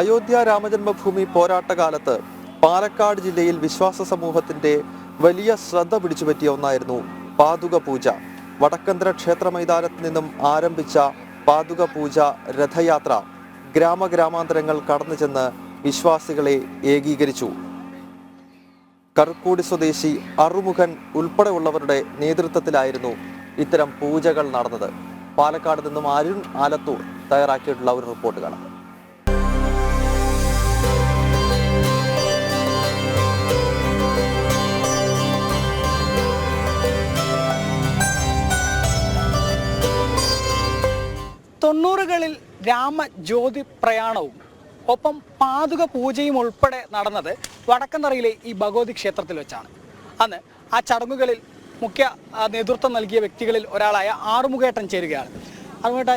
അയോധ്യ രാമജന്മഭൂമി പോരാട്ടകാലത്ത് പാലക്കാട് ജില്ലയിൽ വിശ്വാസ സമൂഹത്തിന്റെ വലിയ ശ്രദ്ധ പിടിച്ചുപറ്റിയ ഒന്നായിരുന്നു പാതുക പൂജ. വടക്കന്തര ക്ഷേത്ര മൈതാനത്ത് നിന്നും ആരംഭിച്ച പാതുക പൂജ രഥയാത്ര ഗ്രാമഗ്രാമാന്തരങ്ങൾ കടന്നു ചെന്ന് വിശ്വാസികളെ ഏകീകരിച്ചു. കറുക്കൂടി സ്വദേശി അറുമുഖൻ ഉൾപ്പെടെയുള്ളവരുടെ നേതൃത്വത്തിലായിരുന്നു ഇത്തരം പൂജകൾ നടന്നത്. പാലക്കാട് നിന്നും അരുൺ ആലത്തൂർ തയ്യാറാക്കിയിട്ടുള്ള ഒരു റിപ്പോർട്ട് കാണാം. തൊണ്ണൂറുകളിൽ രാമജ്യോതി പ്രയാണവും ഒപ്പം പാതുക പൂജയും ഉൾപ്പെടെ നടന്നത് വടക്കന്തറയിലെ ഈ ഭഗവതി ക്ഷേത്രത്തിൽ വെച്ചാണ്. അന്ന് ആ ചടങ്ങുകളിൽ മുഖ്യ നേതൃത്വം നൽകിയ വ്യക്തികളിൽ ഒരാളായ ആറുമുഖേട്ടൻ ചേരുകയാണ്. അതുകൊണ്ട്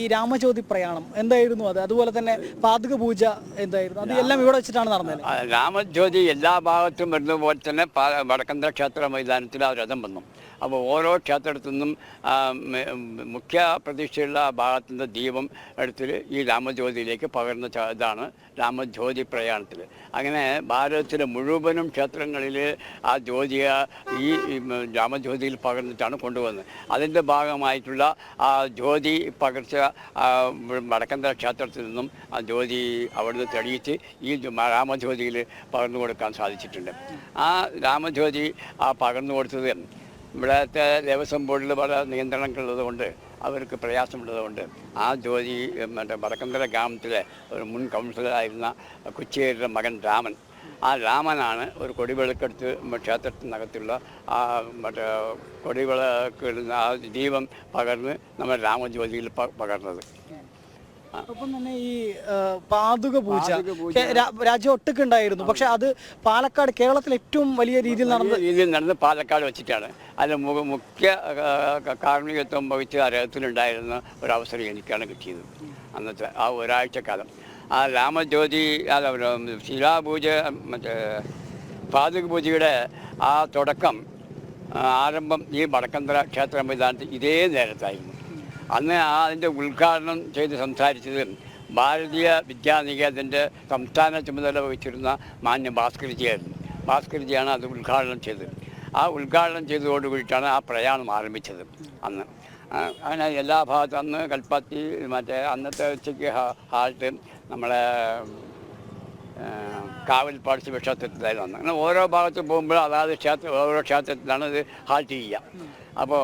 ഈ രാമജ്യോതി പ്രയാണം എന്തായിരുന്നു അത്? അതുപോലെ തന്നെ പാതക പൂജ എന്തായിരുന്നു? അത് എല്ലാം ഇവിടെ വെച്ചിട്ടാണ് നടന്നത് രാമജ്യോതി എല്ലാ ഭാഗത്തും വരുന്ന പോലെ തന്നെ വടക്കന്തര ക്ഷേത്ര മൈതാനത്തിൽ ആ രഥം വന്നു. അപ്പോൾ ഓരോ ക്ഷേത്രത്തിൽ നിന്നും മുഖ്യ പ്രതീക്ഷയുള്ള ഭാഗത്തിന്റെ ദീപം എടുത്തിട്ട് ഈ രാമജ്യോതിയിലേക്ക് പകർന്ന ഇതാണ് രാമജ്യോതി പ്രയാണത്തിൽ. അങ്ങനെ ഭാരതത്തിലെ മുഴുവനും ക്ഷേത്രങ്ങളിൽ ആ ജ്യോതിയെ ഈ രാമജ്യോതിയിൽ പകർന്നിട്ടാണ് കൊണ്ടുവന്നത്. അതിന്റെ ഭാഗമായിട്ടുള്ള ആ ജ്യോതി പകർച്ച ആ, വടക്കന്തര ക്ഷേത്രത്തിൽ നിന്നും ആ ജ്യോതി അവിടുന്ന് തെളിയിച്ച് ഈ രാമജ്യോതിയിൽ പകർന്നു കൊടുക്കാൻ സാധിച്ചിട്ടുണ്ട്. ആ രാമജ്യോതി ആ പകർന്നു കൊടുത്തത് ഇവിടുത്തെ ദേവസ്വം ബോർഡിൽ പല നിയന്ത്രണങ്ങളുള്ളത് കൊണ്ട് അവർക്ക് പ്രയാസമുള്ളതുകൊണ്ട് ആ ജ്യോതി മറ്റേ വടക്കന്തര ഗ്രാമത്തിലെ ഒരു മുൻ കൗൺസിലറായിരുന്ന കുച്ചേരിയുടെ മകൻ രാമൻ ആ രാമനാണ് ഒരു കൊടിവിളക്കെടുത്ത് ക്ഷേത്രത്തിനകത്തുള്ള ആ മറ്റേ കൊടിവിളക്ക് ഇടുന്ന ആ ദീപം പകർന്ന് നമ്മൾ രാമജ്യോതിയിൽ പകർന്നത്. ഒപ്പം തന്നെ ഈ പാതുക പൂജ. രാജ്യം ഒട്ടൊക്കെ ഉണ്ടായിരുന്നു പക്ഷെ അത് പാലക്കാട് കേരളത്തിൽ ഏറ്റവും വലിയ രീതിയിൽ നടന്ന രീതിയിൽ നടന്ന് പാലക്കാട് വെച്ചിട്ടാണ്. അതിൽ മുഖ്യ കാർമ്മികത്വം വഹിച്ച് ആ രഥത്തിലുണ്ടായിരുന്ന ഒരവസരം എനിക്കാണ് കിട്ടിയത്. അന്നത്തെ ആ ഒരാഴ്ചക്കാലം. ആ രാമജ്യോതി ശിലാപൂജ മറ്റേ പാതുക പൂജയുടെ ആ തുടക്കം ആരംഭം ഈ വടക്കന്തര ക്ഷേത്ര മൈതാനത്ത് ഇതേ നേരത്തായിരുന്നു. അന്ന് ആ അതിന്റെ ഉദ്ഘാടനം ചെയ്ത് സംസാരിച്ചത് ഭാരതീയ വിദ്യാനികേതന്റെ സംസ്ഥാന ചുമതല വഹിച്ചിരുന്ന മാന്യ ഭാസ്കർജിയായിരുന്നു ഭാസ്കർജിയാണ് അത് ഉദ്ഘാടനം ചെയ്തത്. ആ ഉദ്ഘാടനം ചെയ്തതോടുകൂടിയിട്ടാണ് ആ പ്രയാണം ആരംഭിച്ചത് അന്ന്. അങ്ങനെ എല്ലാ ഭാഗത്തും അന്ന് കൽപ്പത്തി മറ്റേ അന്നത്തെ ഉച്ചയ്ക്ക് ഹാൾട്ട് നമ്മളെ കാവൽ കാവൽപ്പാട് ക്ഷേത്രത്തിലായിരുന്നു അന്ന്. അങ്ങനെ ഓരോ ഭാഗത്ത് പോകുമ്പോൾ അതാത് ക്ഷേത്ര ഓരോ ക്ഷേത്രത്തിലാണ് ഇത് ഹാൾട്ട് ചെയ്യുക. അപ്പോൾ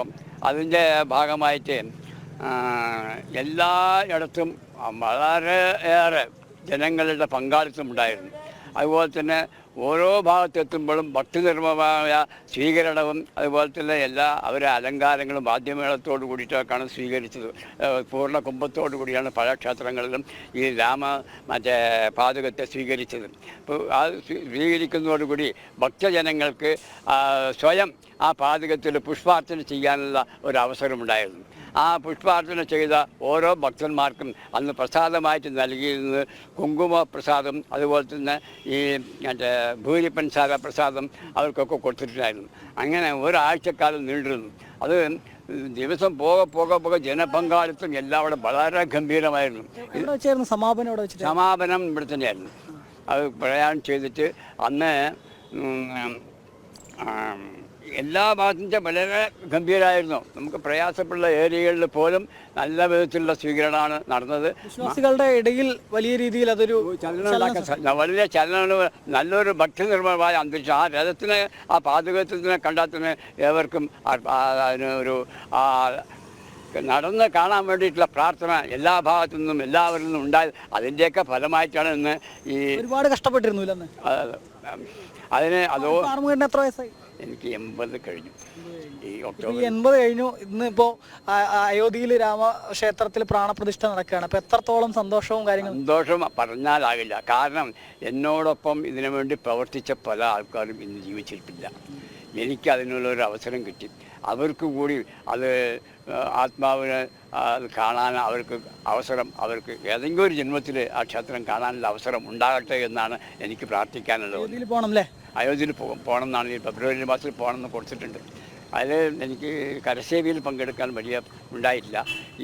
അതിന്റെ ഭാഗമായിട്ട് എല്ലായിടത്തും വളരെ ഏറെ ജനങ്ങളുടെ പങ്കാളിത്തം ഉണ്ടായിരുന്നു. അതുപോലെ തന്നെ ഓരോ ഭാഗത്തെത്തുമ്പോഴും ഭക്തിനിർമ്മമായ സ്വീകരണവും അതുപോലെ തന്നെ എല്ലാ അവരെ അലങ്കാരങ്ങളും വാദ്യമേളത്തോടു കൂടിയിട്ടൊക്കെയാണ് സ്വീകരിച്ചത്. പൂർണ കുംഭത്തോടു കൂടിയാണ് പല ക്ഷേത്രങ്ങളിലും ഈ രാമ മറ്റേ പാതകത്തെ സ്വീകരിച്ചത്. അപ്പോൾ ആ സ്വീ- സ്വീകരിക്കുന്നതോടുകൂടി ഭക്തജനങ്ങൾക്ക് സ്വയം ആ പാതകത്തിൽ പുഷ്പാർച്ചന ചെയ്യാനുള്ള ഒരു അവസരമുണ്ടായിരുന്നു. ആ പുഷ്പാർച്ചന ചെയ്ത ഓരോ ഭക്തന്മാർക്കും അന്ന് പ്രസാദമായിട്ട് നൽകിയിരുന്നത് കുങ്കുമ പ്രസാദം അതുപോലെ തന്നെ ഈ മറ്റേ ഭൂരിപ്പൻസാര പ്രസാദം അവർക്കൊക്കെ കൊടുത്തിട്ടുണ്ടായിരുന്നു. അങ്ങനെ ഒരാഴ്ചക്കാലം നീണ്ടിരുന്നു. അത് ദിവസം പോകെ പോകെ പോകെ ജനപങ്കാളിത്തം എല്ലാം അവിടെ വളരെ ഗംഭീരമായിരുന്നു. സമാപനം സമാപനം ഇവിടെ തന്നെയായിരുന്നു. അത് പ്രയാണം ചെയ്തിട്ട് അന്ന് എല്ലാ ഭാഗത്തും വളരെ ഗംഭീരമായിരുന്നു നമുക്ക് പ്രയാസപ്പെടുന്ന ഏരിയകളിൽ പോലും നല്ല വിധത്തിലുള്ള സ്വീകരണമാണ് നടന്നത്. വിശ്വാസികളുടെ ഇടയിൽ വലിയ രീതിയിൽ അതൊരു ചലനം വലിയ ചലനം നല്ലൊരു ഭക്ഷ്യ നിർമ്മാണമായ അന്തരീക്ഷം ആ രഥത്തിന് ആ പാതകത്തിന് കണ്ടാൽ തന്നെ ഏവർക്കും അതിനൊരു അതിന് ഒരു നടന്ന് കാണാൻ വേണ്ടിയിട്ടുള്ള പ്രാർത്ഥന എല്ലാ ഭാഗത്തു നിന്നും എല്ലാവരിൽ നിന്നും ഉണ്ടായത് അതിന്റെയൊക്കെ ഫലമായിട്ടാണ് ഇന്ന് ഈ ഒരുപാട് കഷ്ടപ്പെട്ടിരുന്നു അതിന് അതോ എത്ര വയസ്സായി? എനിക്ക് എൺപത് കഴിഞ്ഞു. ഈ ഒക്ടോബർ ഈ എൺപത് കഴിഞ്ഞു. ഇന്ന് അയോധ്യയിൽ രാമക്ഷേത്രത്തിൽ പ്രാണപ്രതിഷ്ഠ നടക്കുകയാണ്. അപ്പൊ എത്രത്തോളം സന്തോഷവും കാര്യങ്ങളും? സന്തോഷം പറഞ്ഞാലാകില്ല. കാരണം എന്നോടൊപ്പം ഇതിനു വേണ്ടി പ്രവർത്തിച്ച പല ആൾക്കാരും ഇന്ന് ജീവിച്ചിരിപ്പില്ല എനിക്ക് അതിനുള്ള ഒരു അവസരം കിട്ടി. അവർക്ക് കൂടി അത് ആത്മാവിനെ അത് കാണാൻ അവർക്ക് അവസരം അവർക്ക് ഏതെങ്കിലും ഒരു ജന്മത്തിൽ ആ ക്ഷേത്രം കാണാനുള്ള അവസരം ഉണ്ടാകട്ടെ എന്നാണ് എനിക്ക് പ്രാർത്ഥിക്കാനുള്ളത്. പോകണം അല്ലേ അയോധ്യയിൽ പോകും പോകണം എന്നാണ് ഫെബ്രുവരി മാസത്തിൽ പോകണം എന്ന് കൊടുത്തിട്ടുണ്ട്. അതിൽ എനിക്ക് കരസേവയിൽ പങ്കെടുക്കാൻ വലിയ ഉണ്ടായിട്ടില്ല.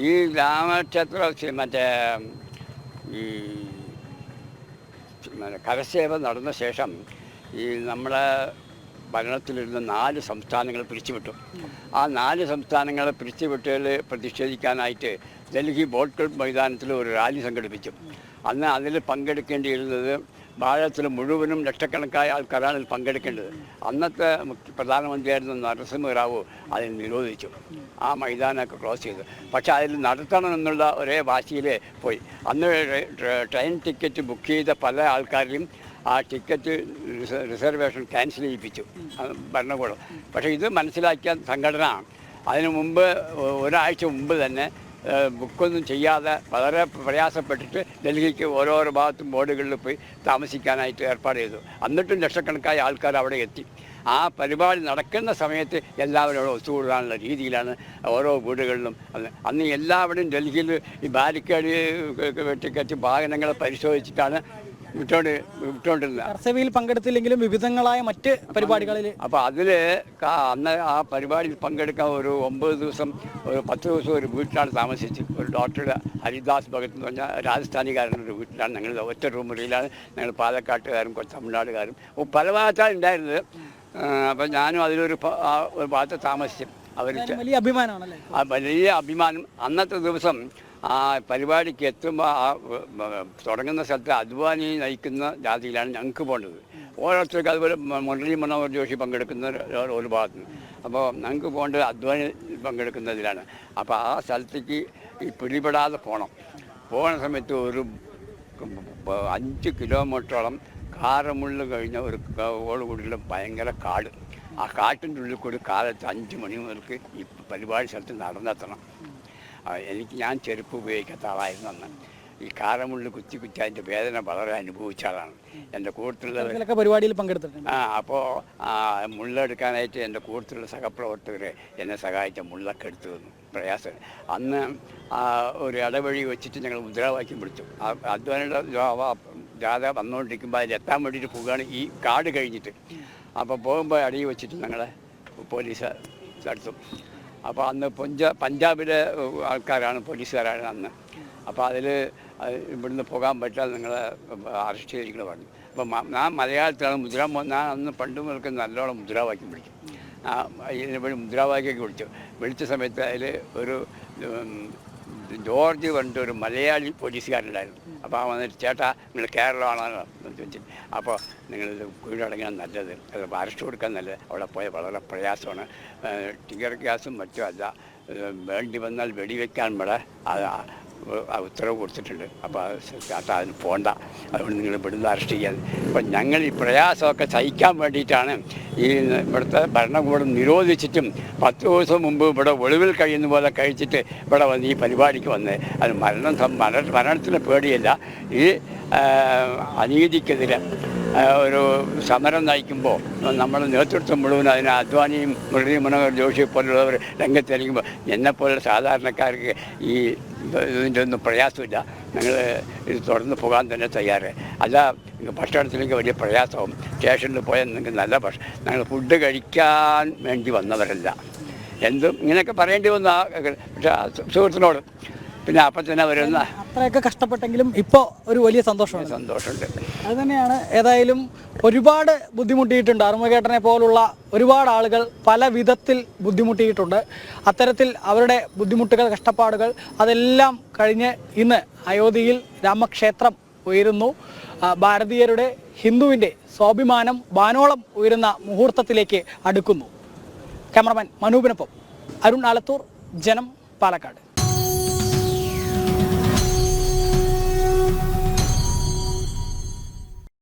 ഈ രാമക്ഷേത്ര മറ്റേ ഈ കരസേവ നടന്ന ശേഷം ഈ നമ്മളെ ഭരണത്തിലിരുന്ന നാല് സംസ്ഥാനങ്ങൾ പിരിച്ചുവിട്ടു. ആ നാല് സംസ്ഥാനങ്ങളെ പിരിച്ചുവിട്ടതിൽ പ്രതിഷേധിക്കാനായിട്ട് ഡൽഹി ബോട്ട് ക്ലബ് മൈതാനത്തിൽ ഒരു റാലി സംഘടിപ്പിച്ചു. അന്ന് അതിൽ പങ്കെടുക്കേണ്ടിയിരുന്നത് ഭാരതത്തിൽ മുഴുവനും ലക്ഷക്കണക്കായ ആൾക്കാരാണ് ഇതിൽ പങ്കെടുക്കേണ്ടത്. അന്നത്തെ പ്രധാനമന്ത്രിയായിരുന്ന നരസിംഹറാവു അതിൽ നിരോധിച്ചു. ആ മൈതാനമൊക്കെ ക്ലോസ് ചെയ്തു. പക്ഷേ അതിൽ നടത്തണമെന്നുള്ള ഒരേ വാശിയിലേ പോയി. അന്ന് ട്രെയിൻ ടിക്കറ്റ് ബുക്ക് ചെയ്ത പല ആൾക്കാരെയും ആ ടിക്കറ്റ് റിസർവേഷൻ ക്യാൻസൽ ചെയ്യിപ്പിച്ചു. ഭരണകൂടം. പക്ഷേ ഇത് മനസ്സിലാക്കിയ സംഘടന. അതിനു മുമ്പ് ഒരാഴ്ച മുമ്പ് തന്നെ ബുക്കൊന്നും ചെയ്യാതെ വളരെ പ്രയാസപ്പെട്ടിട്ട് ഡൽഹിക്ക് ഓരോരോ ഭാഗത്തും ബോർഡുകളിൽ പോയി താമസിക്കാനായിട്ട് ഏർപ്പാട് ചെയ്തു. എന്നിട്ടും ലക്ഷക്കണക്കായ ആൾക്കാർ അവിടെ എത്തി. ആ പരിപാടി നടക്കുന്ന സമയത്ത് എല്ലാവരും അവിടെ ഒത്തുകൂടാനുള്ള രീതിയിലാണ് ഓരോ വീടുകളിലും അന്ന് എല്ലാവരും ഡൽഹിയിൽ ഈ ബാരിക്കേഡ് വെട്ടിക്കറ്റി വാഹനങ്ങളെ പരിശോധിച്ചിട്ടാണ് വിട്ടോണ്ട് വിട്ടോണ്ടിരുന്നത് പങ്കെടുത്തില്ലെങ്കിലും വിവിധങ്ങളായ മറ്റ് പരിപാടികളിൽ അപ്പൊ അതിൽ അന്ന് ആ പരിപാടിയിൽ പങ്കെടുക്കാൻ ഒരു ഒമ്പത് ദിവസം ഒരു പത്ത് ദിവസം ഒരു വീട്ടിലാണ് താമസിച്ചത് ഒരു ഡോക്ടറുടെ ഹരിദാസ് ഭഗത് എന്ന് പറഞ്ഞാൽ രാജസ്ഥാനിക്കാരന്റെ ഒരു വീട്ടിലാണ്. ഞങ്ങൾ ഒറ്റ റൂം മുറിയിലാണ് ഞങ്ങൾ പാലക്കാട്ടുകാരും തമിഴ്നാടുകാരും. പല ഭാഗത്താണ് ഉണ്ടായിരുന്നത്. അപ്പം ഞാനും അതിലൊരു ഒരു ഭാഗത്ത് താമസിച്ചു. അവർ വലിയ അഭിമാനമാണല്ലേ? ആ വലിയ അഭിമാനം. അന്നത്തെ ദിവസം ആ പരിപാടിക്ക് എത്തുമ്പോൾ ആ തുടങ്ങുന്ന സ്ഥലത്ത് അദ്വാനി നയിക്കുന്ന ജാതിയിലാണ് ഞങ്ങൾക്ക് പോകേണ്ടത് ഓരോരുത്തർക്ക് അതുപോലെ മുരളി മനോഹർ ജോഷി പങ്കെടുക്കുന്ന ഒരു- ഭാഗത്ത്. അപ്പോൾ ഞങ്ങൾക്ക് പോകേണ്ടത് അദ്വാനി പങ്കെടുക്കുന്നതിലാണ്. അപ്പോൾ ആ സ്ഥലത്തേക്ക് ഈ പിടിപെടാതെ പോകണം പോകുന്ന സമയത്ത് ഒരു അഞ്ച് കിലോമീറ്ററോളം കാറമുള്ളിൽ കഴിഞ്ഞ ഒരു ഓടുകൂടിയുള്ള ഭയങ്കര കാട്. ആ കാട്ടിന്റെ ഉള്ളിൽ കൂടി കാലത്ത് അഞ്ച് മണി മുതൽക്ക് ഈ പരിപാടി സ്ഥലത്ത് നടന്നെത്തണം. എനിക്ക് ഞാൻ ചെരുപ്പ് ഉപയോഗിക്കാത്ത ആളായിരുന്നു അന്ന്. ഈ കാരമുള്ളിൽ കുത്തി കുത്തി അതിന്റെ വേദന വളരെ അനുഭവിച്ച ആളാണ്. എന്റെ കൂട്ടത്തിലുള്ള പരിപാടിയിൽ പങ്കെടുത്തിട്ടുണ്ട്. ആ അപ്പോൾ മുള്ളെടുക്കാനായിട്ട് എന്റെ കൂട്ടത്തിലുള്ള സഹപ്രവർത്തകർ എന്നെ സഹായിച്ച മുള്ളൊക്കെ എടുത്തു തന്നു. പ്രയാസം. അന്ന് ആ, ഒരു ഇടവഴി വെച്ചിട്ട് ഞങ്ങൾ മുദ്രാവാക്യം വിളിച്ചു. ആ അധ്വാനയുടെ ജാഥ വന്നുകൊണ്ടിരിക്കുമ്പോൾ അതിൽ എത്താൻ വേണ്ടിയിട്ട് പോവുകയാണ് ഈ കാട് കഴിഞ്ഞിട്ട്. അപ്പോൾ പോകുമ്പോൾ അടിയിൽ വെച്ചിട്ട് ഞങ്ങളെ പോലീസ് തടുത്തു അപ്പോൾ അന്ന് പഞ്ചാ പഞ്ചാബിലെ ആൾക്കാരാണ് പോലീസുകാരാണ് അന്ന്. അപ്പോൾ അതിൽ ഇവിടുന്ന് പോകാൻ പറ്റാതെ നിങ്ങളെ അറസ്റ്റ് ചെയ്തിരിക്കണം പറഞ്ഞു. അപ്പോൾ ഞാൻ മലയാളത്തിലാണ് മുദ്രാ ഞാൻ അന്ന് പണ്ട് മുതൽക്ക് നല്ലോണം മുദ്രാവാക്യം വിളിക്കും ആ ഇതിനെ വഴി മുദ്രാവാക്യമൊക്കെ വിളിച്ചു. വിളിച്ച സമയത്ത് അതിൽ ഒരു ജോർജ് പറഞ്ഞിട്ട് ഒരു മലയാളി പോലീസുകാരുണ്ടായിരുന്നു അപ്പോൾ ആ വന്നിട്ട് ചേട്ടാ നിങ്ങൾ കേരളമാണോ എന്ന് ചോദിച്ചു അപ്പോൾ നിങ്ങൾ വീടടങ്ങാൻ നല്ലത് അത് അറസ്റ്റ് കൊടുക്കാൻ നല്ലത്. അവിടെ പോയ വളരെ പ്രയാസമാണ്. ടിയർ ഗ്യാസും മറ്റും അല്ല. വേണ്ടി വന്നാൽ വെടിവെക്കാൻ ഇവിടെ ഉത്തരവ് കൊടുത്തിട്ടുണ്ട്. അപ്പോൾ അത് അതിന് പോണ്ട. അതുകൊണ്ട് നിങ്ങൾ ഇവിടുന്ന് അറസ്റ്റ് ചെയ്യാൻ. അപ്പം ഞങ്ങൾ ഈ പ്രയാസമൊക്കെ സഹിക്കാൻ വേണ്ടിയിട്ടാണ് ഈ ഇവിടുത്തെ ഭരണകൂടം നിരോധിച്ചിട്ടും പത്ത് ദിവസം മുമ്പ് ഇവിടെ ഒളിവിൽ കഴിയുന്ന പോലെ കഴിച്ചിട്ട് ഇവിടെ വന്ന് ഈ പരിപാടിക്ക് വന്നത് അത് മരണം മരണത്തിന് പേടിയല്ല. ഈ അനീതിക്കെതിരെ ഒരു സമരം നയിക്കുമ്പോൾ നമ്മൾ നേതൃത്വം മുഴുവൻ അതിന് അദ്വാനിയും മുരളി മനോഹർ ജോഷി പോലുള്ളവർ രംഗത്തിറങ്ങുമ്പോൾ എന്നെപ്പോലുള്ള സാധാരണക്കാർക്ക് ഈ ഇതിന്റെ ഒന്നും പ്രയാസമില്ല. ഞങ്ങൾ ഇത് തുടർന്ന് പോകാൻ തന്നെ തയ്യാറ്. അല്ല ഭക്ഷണത്തിലേക്ക് വലിയ പ്രയാസവും സ്റ്റേഷനിൽ പോയാൽ നിങ്ങൾക്ക് നല്ല ഭക്ഷണം ഞങ്ങൾ ഫുഡ് കഴിക്കാൻ വേണ്ടി വന്നവരല്ല. എന്തും ഇങ്ങനെയൊക്കെ പറയേണ്ടി വന്ന പക്ഷേ സുഹൃത്തിനോട് പിന്നെ അപ്പം തന്നെ വരുന്ന അത്രയൊക്കെ കഷ്ടപ്പെട്ടെങ്കിലും ഇപ്പോൾ ഒരു വലിയ സന്തോഷമാണ്. സന്തോഷമുണ്ട്. അത് തന്നെയാണ് ഏതായാലും ഒരുപാട് ബുദ്ധിമുട്ടിയിട്ടുണ്ട്. അറുമകേട്ടനെ പോലുള്ള ഒരുപാട് ആളുകൾ പല വിധത്തിൽ ബുദ്ധിമുട്ടിയിട്ടുണ്ട്. അത്തരത്തിൽ അവരുടെ ബുദ്ധിമുട്ടുകൾ കഷ്ടപ്പാടുകൾ അതെല്ലാം കഴിഞ്ഞ് ഇന്ന് അയോധ്യയിൽ രാമക്ഷേത്രം ഉയരുന്നു. ഭാരതീയരുടെ ഹിന്ദുവിന്റെ സ്വാഭിമാനം വാനോളം ഉയരുന്ന മുഹൂർത്തത്തിലേക്ക് അടുക്കുന്നു. ക്യാമറമാൻ മനൂപിനൊപ്പം അരുൺ ആലത്തൂർ ജനം പാലക്കാട്.